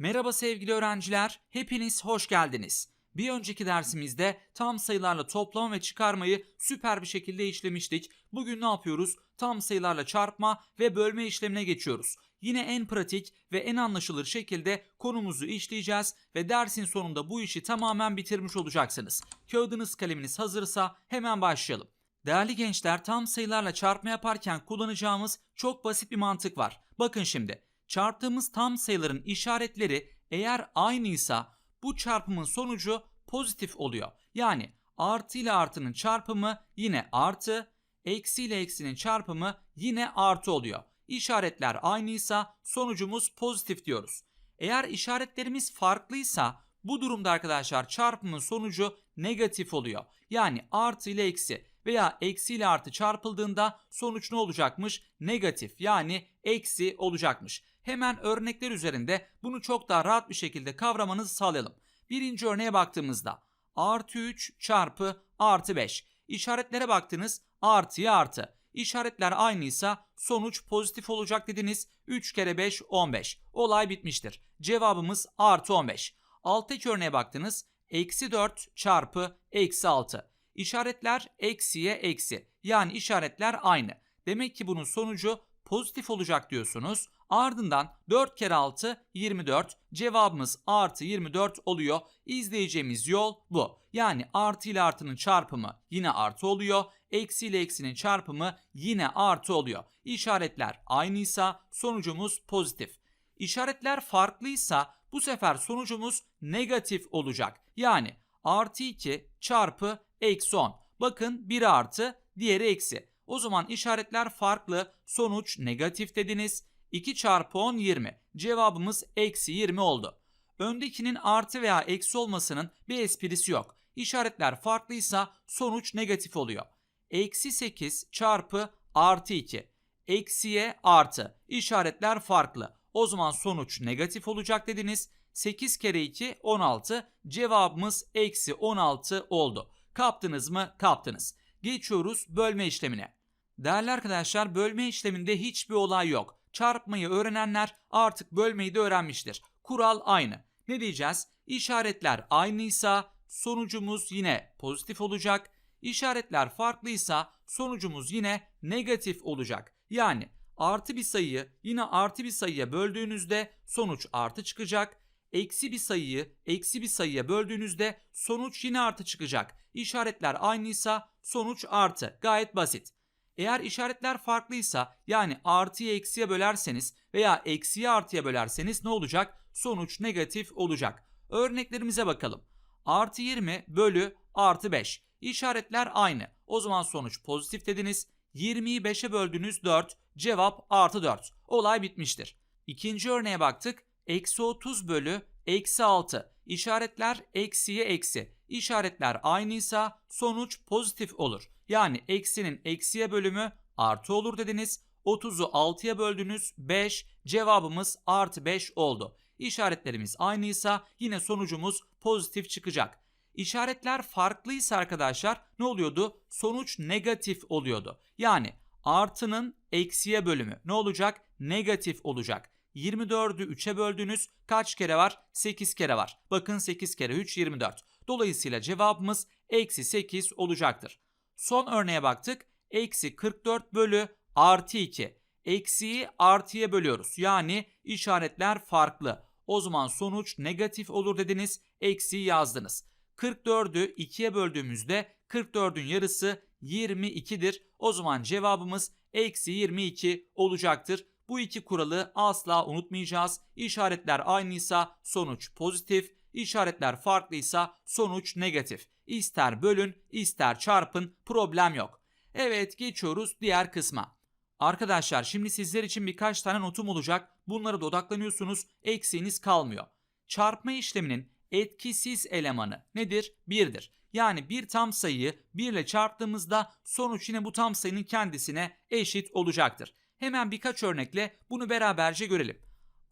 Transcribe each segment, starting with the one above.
Merhaba sevgili öğrenciler, hepiniz hoş geldiniz. Bir önceki dersimizde tam sayılarla toplama ve çıkarmayı süper bir şekilde işlemiştik. Bugün ne yapıyoruz? Tam sayılarla çarpma ve bölme işlemine geçiyoruz. Yine en pratik ve en anlaşılır şekilde konumuzu işleyeceğiz ve dersin sonunda bu işi tamamen bitirmiş olacaksınız. Kağıdınız kaleminiz hazırsa hemen başlayalım. Değerli gençler tam sayılarla çarpma yaparken kullanacağımız çok basit bir mantık var. Bakın şimdi çarptığımız tam sayıların işaretleri eğer aynıysa bu çarpımın sonucu pozitif oluyor. Yani artı ile artının çarpımı yine artı, eksi ile eksinin çarpımı yine artı oluyor. İşaretler aynıysa sonucumuz pozitif diyoruz. Eğer işaretlerimiz farklıysa bu durumda arkadaşlar çarpımın sonucu negatif oluyor. Yani artı ile eksi veya eksi ile artı çarpıldığında sonuç ne olacakmış? Negatif yani eksi olacakmış. Hemen örnekler üzerinde bunu çok daha rahat bir şekilde kavramanızı sağlayalım. Birinci örneğe baktığımızda artı 3 çarpı artı 5. İşaretlere baktınız artıya artı. İşaretler aynıysa sonuç pozitif olacak dediniz. 3 kere 5 15. Olay bitmiştir. Cevabımız artı 15. Alttaki örneğe baktınız. Eksi 4 çarpı eksi 6. İşaretler eksiye eksi. Yani işaretler aynı. Demek ki bunun sonucu pozitif olacak diyorsunuz. Ardından 4 kere 6 24. Cevabımız artı 24 oluyor. İzleyeceğimiz yol bu. Yani artı ile artının çarpımı yine artı oluyor. Eksi ile eksinin çarpımı yine artı oluyor. İşaretler aynıysa sonucumuz pozitif. İşaretler farklıysa bu sefer sonucumuz negatif olacak. Yani artı 2 çarpı eksi 10. Bakın biri artı diğeri eksi. O zaman işaretler farklı sonuç negatif dediniz. 2 çarpı 10 20. Cevabımız eksi 20 oldu. Öndekinin artı veya eksi olmasının bir esprisi yok. İşaretler farklıysa sonuç negatif oluyor. Eksi 8 çarpı artı 2. Eksiye artı. İşaretler farklı. O zaman sonuç negatif olacak dediniz. 8 kere 2 16. Cevabımız eksi 16 oldu. Kaptınız mı? Kaptınız. Geçiyoruz bölme işlemine. Değerli arkadaşlar bölme işleminde hiçbir olay yok. Çarpmayı öğrenenler artık bölmeyi de öğrenmiştir. Kural aynı. Ne diyeceğiz? İşaretler aynıysa sonucumuz yine pozitif olacak. İşaretler farklıysa sonucumuz yine negatif olacak. Yani artı bir sayıyı yine artı bir sayıya böldüğünüzde sonuç artı çıkacak. Eksi bir sayıyı eksi bir sayıya böldüğünüzde sonuç yine artı çıkacak. İşaretler aynıysa sonuç artı. Gayet basit. Eğer işaretler farklıysa yani artıyı eksiye bölerseniz veya eksiyi artıya bölerseniz ne olacak? Sonuç negatif olacak. Örneklerimize bakalım. Artı 20 bölü artı 5. İşaretler aynı. O zaman sonuç pozitif dediniz. 20'yi 5'e böldünüz 4. Cevap artı 4. Olay bitmiştir. İkinci örneğe baktık. Eksi 30 bölü eksi 6. İşaretler eksiye eksi. İşaretler aynıysa sonuç pozitif olur. Yani eksinin eksiye bölümü artı olur dediniz. 30'u 6'ya böldünüz 5. Cevabımız artı 5 oldu. İşaretlerimiz aynıysa yine sonucumuz pozitif çıkacak. İşaretler farklıysa arkadaşlar ne oluyordu? Sonuç negatif oluyordu. Yani artının eksiye bölümü ne olacak? Negatif olacak. 24'ü 3'e böldünüz. Kaç kere var? 8 kere var. Bakın 8 kere 3 24. Dolayısıyla cevabımız eksi 8 olacaktır. Son örneğe baktık. Eksi 44 bölü artı 2. Eksiyi artıya bölüyoruz. Yani işaretler farklı. O zaman sonuç negatif olur dediniz. Eksiyi yazdınız. 44'ü 2'ye böldüğümüzde 44'ün yarısı 22'dir. O zaman cevabımız eksi 22 olacaktır. Bu iki kuralı asla unutmayacağız. İşaretler aynıysa sonuç pozitif, işaretler farklıysa sonuç negatif. İster bölün, ister çarpın problem yok. Evet geçiyoruz diğer kısma. Arkadaşlar şimdi sizler için birkaç tane notum olacak. Bunlara da odaklanıyorsunuz. Eksiğiniz kalmıyor. Çarpma işleminin etkisiz elemanı nedir? 1'dir. Yani bir tam sayıyı 1 ile çarptığımızda sonuç yine bu tam sayının kendisine eşit olacaktır. Hemen birkaç örnekle bunu beraberce görelim.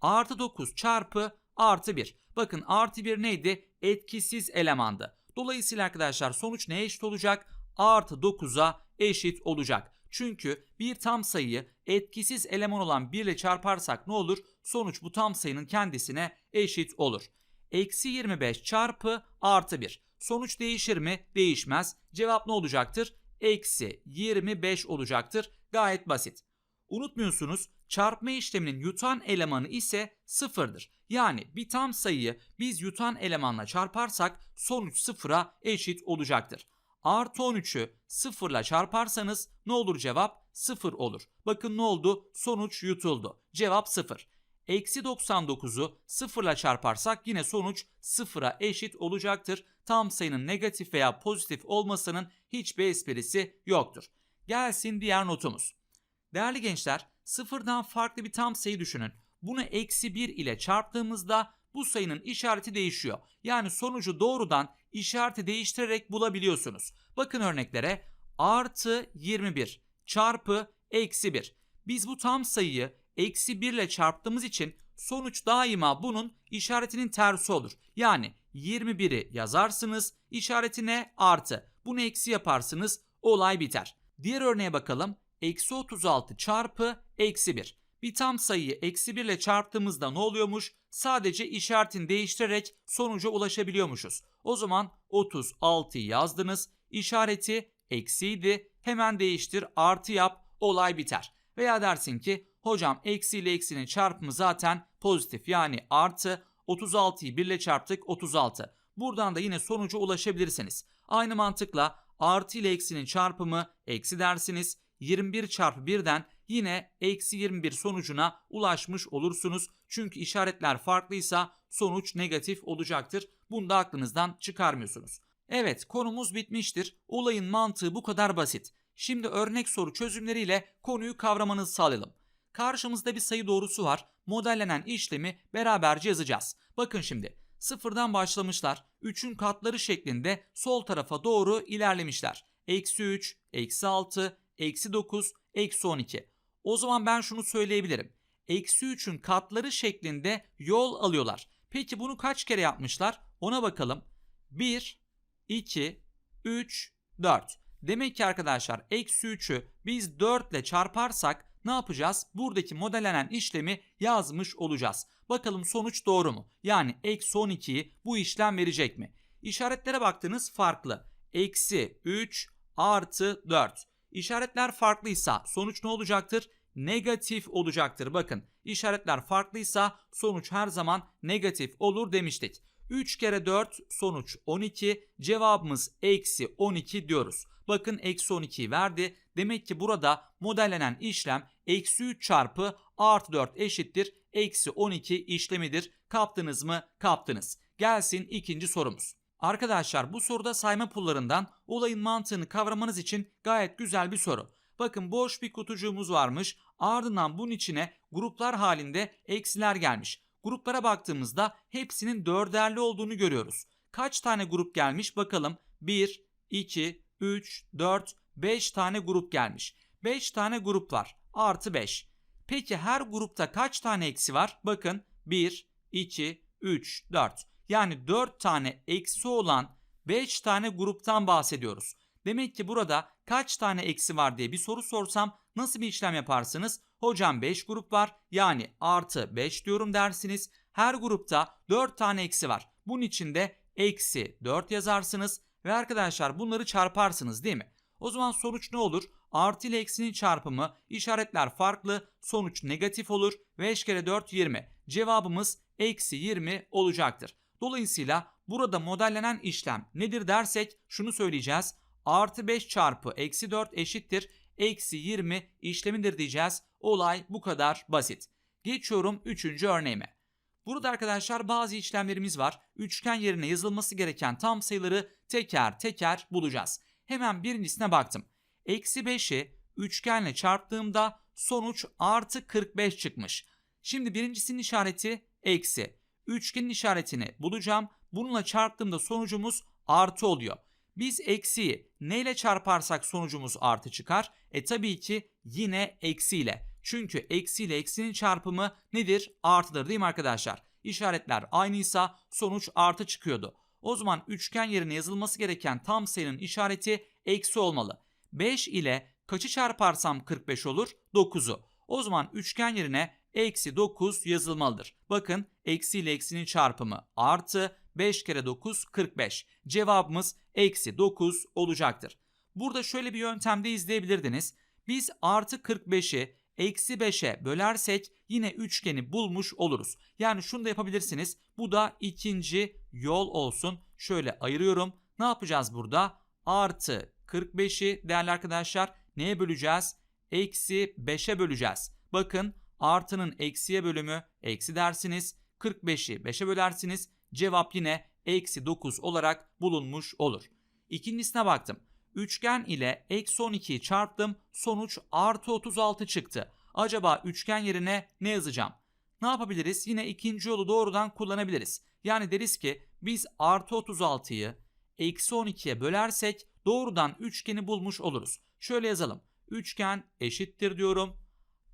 Artı 9 çarpı artı 1. Bakın artı 1 neydi? Etkisiz elemandı. Dolayısıyla arkadaşlar sonuç neye eşit olacak? Artı 9'a eşit olacak. Çünkü bir tam sayıyı etkisiz eleman olan 1 ile çarparsak ne olur? Sonuç bu tam sayının kendisine eşit olur. Eksi 25 çarpı artı 1. Sonuç değişir mi? Değişmez. Cevap ne olacaktır? Eksi 25 olacaktır. Gayet basit. Unutmuyorsunuz çarpma işleminin yutan elemanı ise sıfırdır. Yani bir tam sayıyı biz yutan elemanla çarparsak sonuç sıfıra eşit olacaktır. Artı 13'ü sıfırla çarparsanız ne olur cevap? Sıfır olur. Bakın ne oldu? Sonuç yutuldu. Cevap sıfır. Eksi 99'u sıfırla çarparsak yine sonuç sıfıra eşit olacaktır. Tam sayının negatif veya pozitif olmasının hiçbir esprisi yoktur. Gelsin diğer notumuz. Değerli gençler, sıfırdan farklı bir tam sayı düşünün. Bunu eksi 1 ile çarptığımızda bu sayının işareti değişiyor. Yani sonucu doğrudan işareti değiştirerek bulabiliyorsunuz. Bakın örneklere artı 21 çarpı eksi 1. Biz bu tam sayıyı eksi 1 ile çarptığımız için sonuç daima bunun işaretinin tersi olur. Yani 21'i yazarsınız işaretine artı. Bunu eksi yaparsınız olay biter. Diğer örneğe bakalım. Eksi 36 çarpı eksi 1. Bir tam sayıyı eksi 1 ile çarptığımızda ne oluyormuş? Sadece işaretini değiştirerek sonuca ulaşabiliyormuşuz. O zaman 36'yı yazdınız. İşareti eksiydi. Hemen değiştir artı yap olay biter. Veya dersin ki hocam eksi ile eksinin çarpımı zaten pozitif yani artı 36'yı 1 ile çarptık 36. Buradan da yine sonuca ulaşabilirsiniz. Aynı mantıkla artı ile eksinin çarpımı eksi dersiniz. 21 çarpı 1'den yine eksi 21 sonucuna ulaşmış olursunuz. Çünkü işaretler farklıysa sonuç negatif olacaktır. Bunu da aklınızdan çıkarmıyorsunuz. Evet konumuz bitmiştir. Olayın mantığı bu kadar basit. Şimdi örnek soru çözümleriyle konuyu kavramanızı sağlayalım. Karşımızda bir sayı doğrusu var. Modellenen işlemi beraberce yazacağız. Bakın şimdi sıfırdan başlamışlar. 3'ün katları şeklinde sol tarafa doğru ilerlemişler. Eksi 3, eksi 6, eksi 9, eksi 12. O zaman ben şunu söyleyebilirim. Eksi 3'ün katları şeklinde yol alıyorlar. Peki bunu kaç kere yapmışlar? Ona bakalım. 1, 2, 3, 4. Demek ki arkadaşlar eksi 3'ü biz 4 ile çarparsak ne yapacağız? Buradaki modellenen işlemi yazmış olacağız. Bakalım sonuç doğru mu? Yani eksi 12'yi bu işlem verecek mi? İşaretlere baktığınız farklı. Eksi 3 artı 4. İşaretler farklıysa sonuç ne olacaktır? Negatif olacaktır. Bakın işaretler farklıysa sonuç her zaman negatif olur demiştik. 3 kere 4 sonuç 12 cevabımız eksi 12 diyoruz. Bakın eksi 12'yi verdi. Demek ki burada modellenen işlem eksi 3 çarpı artı 4 eşittir. Eksi 12 işlemidir. Kaptınız mı? Kaptınız. Gelsin ikinci sorumuz. Arkadaşlar bu soruda sayma pullarından olayın mantığını kavramanız için gayet güzel bir soru. Bakın boş bir kutucuğumuz varmış. Ardından bunun içine gruplar halinde eksiler gelmiş. Gruplara baktığımızda hepsinin dörderli olduğunu görüyoruz. Kaç tane grup gelmiş bakalım. 1, 2, 3, 4, 5 tane grup gelmiş. 5 tane grup var. Artı 5. Peki her grupta kaç tane eksi var? Bakın 1, 2, 3, 4. Yani 4 tane eksi olan 5 tane gruptan bahsediyoruz. Demek ki burada kaç tane eksi var diye bir soru sorsam nasıl bir işlem yaparsınız? Hocam 5 grup var yani artı 5 diyorum dersiniz. Her grupta 4 tane eksi var. Bunun içinde eksi 4 yazarsınız ve arkadaşlar bunları çarparsınız değil mi? O zaman sonuç ne olur? Artı ile eksinin çarpımı işaretler farklı sonuç negatif olur. 5 kere 4 20. Cevabımız eksi 20 olacaktır. Dolayısıyla burada modellenen işlem nedir dersek şunu söyleyeceğiz. Artı 5 çarpı eksi 4 eşittir. Eksi 20 işlemidir diyeceğiz. Olay bu kadar basit. Geçiyorum 3. örneğime. Burada arkadaşlar bazı işlemlerimiz var. Üçgen yerine yazılması gereken tam sayıları teker teker bulacağız. Hemen birincisine baktım. Eksi 5'i üçgenle çarptığımda sonuç artı 45 çıkmış. Şimdi birincisinin işareti eksi. Üçgenin işaretini bulacağım. Bununla çarptığımda sonucumuz artı oluyor. Biz eksiyi neyle çarparsak sonucumuz artı çıkar? E tabii ki yine eksiyle. Çünkü eksi ile eksinin çarpımı nedir? Artıdır değil mi arkadaşlar? İşaretler aynıysa sonuç artı çıkıyordu. O zaman üçgen yerine yazılması gereken tam sayının işareti eksi olmalı. 5 ile Kaçı çarparsam 45 olur? 9'u. O zaman üçgen yerine eksi 9 yazılmalıdır. Bakın eksi ile eksinin çarpımı artı 5 kere 9 45. Cevabımız eksi 9 olacaktır. Burada şöyle bir yöntemde izleyebilirdiniz. Biz artı 45'i eksi 5'e bölersek yine üçgeni bulmuş oluruz. Yani şunu da yapabilirsiniz. Bu da ikinci yol olsun. Şöyle ayırıyorum. Ne yapacağız burada? Artı 45'i değerli arkadaşlar neye böleceğiz? Eksi 5'e böleceğiz. Bakın artının eksiye bölümü eksi dersiniz. 45'i 5'e bölersiniz. Cevap yine eksi 9 olarak bulunmuş olur. İkincisine baktım. Üçgen ile eksi 12'yi çarptım. Sonuç artı 36 çıktı. Acaba üçgen yerine ne yazacağım? Ne yapabiliriz? Yine ikinci yolu doğrudan kullanabiliriz. Yani deriz ki biz artı 36'yı eksi 12'ye bölersek doğrudan üçgeni bulmuş oluruz. Şöyle yazalım. Üçgen eşittir diyorum.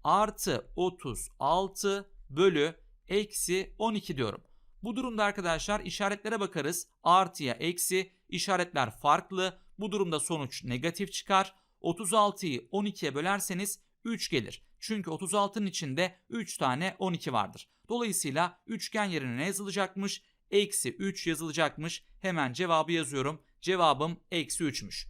Artı 36 bölü eksi 12 diyorum. Bu durumda arkadaşlar işaretlere bakarız. Artıya eksi işaretler farklı. Bu durumda sonuç negatif çıkar. 36'yı 12'ye bölerseniz 3 gelir. Çünkü 36'nın içinde 3 tane 12 vardır. Dolayısıyla üçgen yerine ne yazılacakmış? Eksi 3 yazılacakmış. Hemen cevabı yazıyorum. Cevabım eksi 3'müş.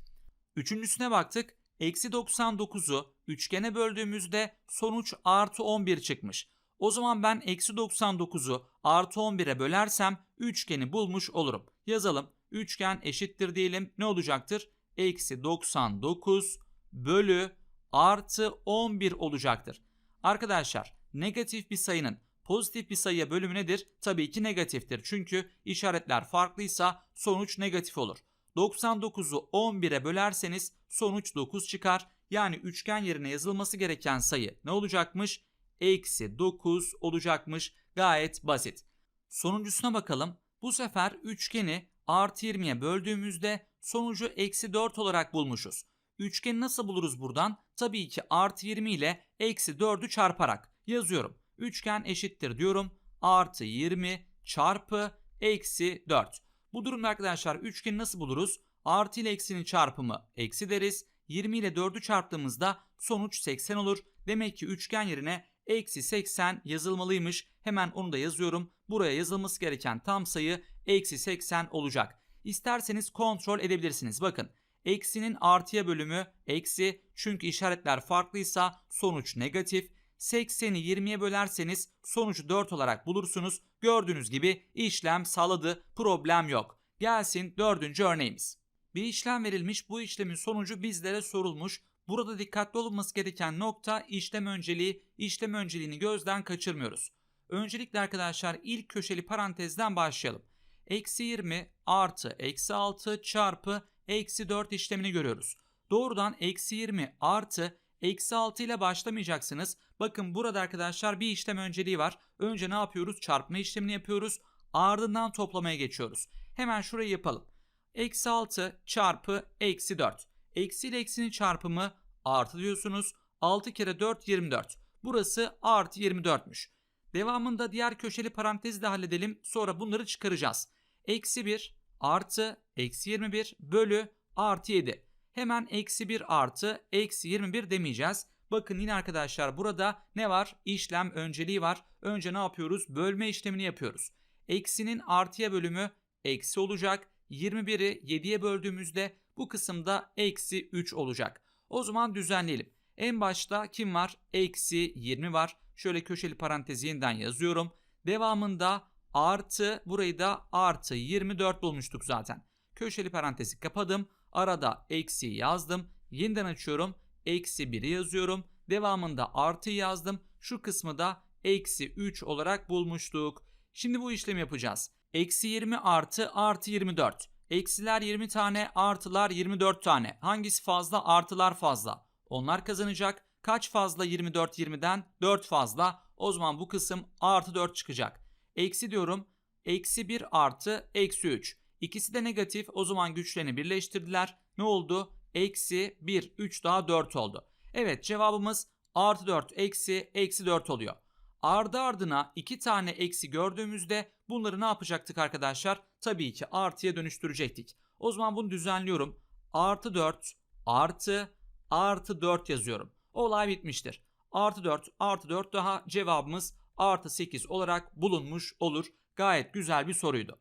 Üçüncüsüne baktık. Eksi 99'u üçgene böldüğümüzde sonuç artı 11 çıkmış. O zaman ben eksi 99'u artı 11'e bölersem üçgeni bulmuş olurum. Yazalım. Üçgen eşittir diyelim. Ne olacaktır? Eksi 99 bölü artı 11 olacaktır. Arkadaşlar negatif bir sayının pozitif bir sayıya bölümü nedir? Tabii ki negatiftir. Çünkü işaretler farklıysa sonuç negatif olur. 99'u 11'e bölerseniz sonuç 9 çıkar. Yani üçgen yerine yazılması gereken sayı ne olacakmış? Eksi 9 olacakmış. Gayet basit. Sonuncusuna bakalım. Bu sefer üçgeni artı 20'ye böldüğümüzde sonucu eksi 4 olarak bulmuşuz. Üçgeni nasıl buluruz buradan? Tabii ki artı 20 ile eksi 4'ü çarparak yazıyorum. Üçgen eşittir diyorum. Artı 20 çarpı eksi 4. Bu durumda arkadaşlar üçgeni nasıl buluruz? Artı ile eksinin çarpımı eksi deriz. 20 ile 4'ü çarptığımızda sonuç 80 olur. Demek ki üçgen yerine eksi 80 yazılmalıymış. Hemen onu da yazıyorum. Buraya yazılması gereken tam sayı eksi 80 olacak. İsterseniz kontrol edebilirsiniz. Bakın eksinin artıya bölümü eksi çünkü işaretler farklıysa sonuç negatif. 80'i 20'ye bölerseniz sonucu 4 olarak bulursunuz. Gördüğünüz gibi işlem sağladı problem yok. Gelsin dördüncü örneğimiz. Bir işlem verilmiş bu işlemin sonucu bizlere sorulmuş. Burada dikkatli olunması gereken nokta işlem önceliği. İşlem önceliğini gözden kaçırmıyoruz. Öncelikle arkadaşlar ilk köşeli parantezden başlayalım. Eksi 20 artı eksi 6 çarpı eksi 4 işlemini görüyoruz. Doğrudan eksi 20 artı eksi 6 ile başlamayacaksınız. Bakın burada arkadaşlar bir işlem önceliği var. Önce ne yapıyoruz? Çarpma işlemini yapıyoruz. Ardından toplamaya geçiyoruz. Hemen şurayı yapalım. Eksi 6 çarpı eksi 4. Eksi ile eksinin çarpımı artı diyorsunuz. 6 kere 4 24. Burası artı 24'müş. Devamında diğer köşeli parantezi de halledelim. Sonra bunları çıkaracağız. Eksi 1 artı eksi 21 bölü artı 7. Hemen eksi 1 artı eksi 21 demeyeceğiz. Bakın yine arkadaşlar burada ne var? İşlem önceliği var. Önce ne yapıyoruz? Bölme işlemini yapıyoruz. Eksinin artıya bölümü eksi olacak. 21'i 7'ye böldüğümüzde bu kısımda eksi 3 olacak. O zaman düzenleyelim. En başta kim var? Eksi 20 var. Şöyle köşeli parantezi yeniden yazıyorum. Devamında artı burayı da artı 24 bulmuştuk zaten. Köşeli parantezi kapadım. Arada eksi yazdım. Yeniden açıyorum. Eksi 1'i yazıyorum. Devamında artı yazdım. Şu kısmı da eksi 3 olarak bulmuştuk. Şimdi bu işlemi yapacağız. Eksi 20 artı artı 24. Eksiler 20 tane artılar 24 tane. Hangisi fazla artılar fazla. Onlar kazanacak. Kaç fazla 24 20'den? 4 fazla. O zaman bu kısım artı 4 çıkacak. Eksi diyorum. Eksi 1 artı eksi 3. İkisi de negatif. O zaman güçlerini birleştirdiler. Ne oldu? Eksi 1, 3 daha 4 oldu. Evet cevabımız artı 4 eksi eksi 4 oluyor. Ardı ardına iki tane eksi gördüğümüzde bunları ne yapacaktık arkadaşlar? Tabii ki artıya dönüştürecektik. O zaman bunu düzenliyorum. Artı 4 artı artı 4 yazıyorum. Olay bitmiştir. Artı 4 artı 4 daha cevabımız artı 8 olarak bulunmuş olur. Gayet güzel bir soruydu.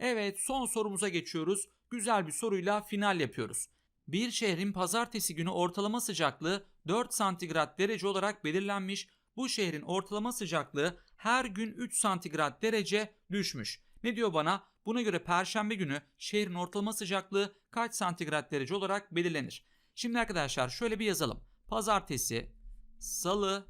Evet son sorumuza geçiyoruz. Güzel bir soruyla final yapıyoruz. Bir şehrin pazartesi günü ortalama sıcaklığı 4 santigrat derece olarak belirlenmiş. Bu şehrin ortalama sıcaklığı her gün 3 santigrat derece düşmüş. Ne diyor bana? Buna göre perşembe günü şehrin ortalama sıcaklığı kaç santigrat derece olarak belirlenir? Şimdi arkadaşlar şöyle bir yazalım. Pazartesi, salı,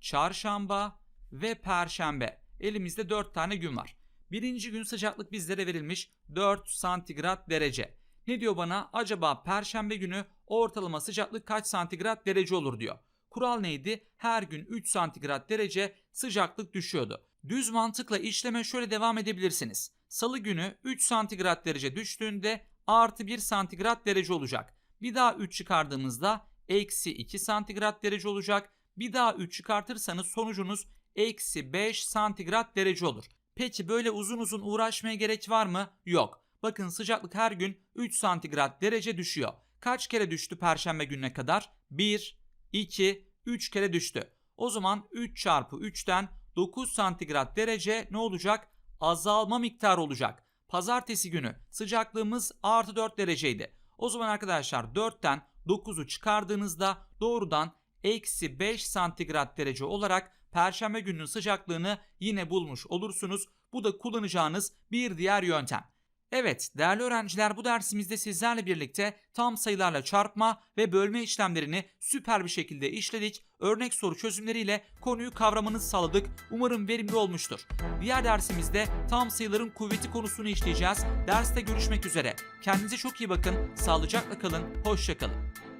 çarşamba ve perşembe. Elimizde 4 tane gün var. Birinci gün sıcaklık bizlere verilmiş 4 santigrat derece. Ne diyor bana? Acaba perşembe günü ortalama sıcaklık kaç santigrat derece olur diyor. Kural neydi? Her gün 3 santigrat derece sıcaklık düşüyordu. Düz mantıkla işleme şöyle devam edebilirsiniz. Salı günü 3 santigrat derece düştüğünde artı 1 santigrat derece olacak. Bir daha 3 çıkardığımızda eksi 2 santigrat derece olacak. Bir daha 3 çıkartırsanız sonucunuz eksi 5 santigrat derece olur. Peki böyle uzun uzun uğraşmaya gerek var mı? Yok. Bakın sıcaklık her gün 3 santigrat derece düşüyor. Kaç kere düştü perşembe gününe kadar? 1, 2, 3 kere düştü. O zaman 3 çarpı 3'ten 9 santigrat derece ne olacak? Azalma miktarı olacak. Pazartesi günü sıcaklığımız artı 4 dereceydi. O zaman arkadaşlar 4'ten 9'u çıkardığınızda doğrudan eksi 5 santigrat derece olarak Perşembe gününün sıcaklığını yine bulmuş olursunuz. Bu da kullanacağınız bir diğer yöntem. Evet değerli öğrenciler bu dersimizde sizlerle birlikte tam sayılarla çarpma ve bölme işlemlerini süper bir şekilde işledik. Örnek soru çözümleriyle konuyu kavramanızı sağladık. Umarım verimli olmuştur. Diğer dersimizde tam sayıların kuvveti konusunu işleyeceğiz. Derste görüşmek üzere. Kendinize çok iyi bakın. Sağlıcakla kalın. Hoşçakalın.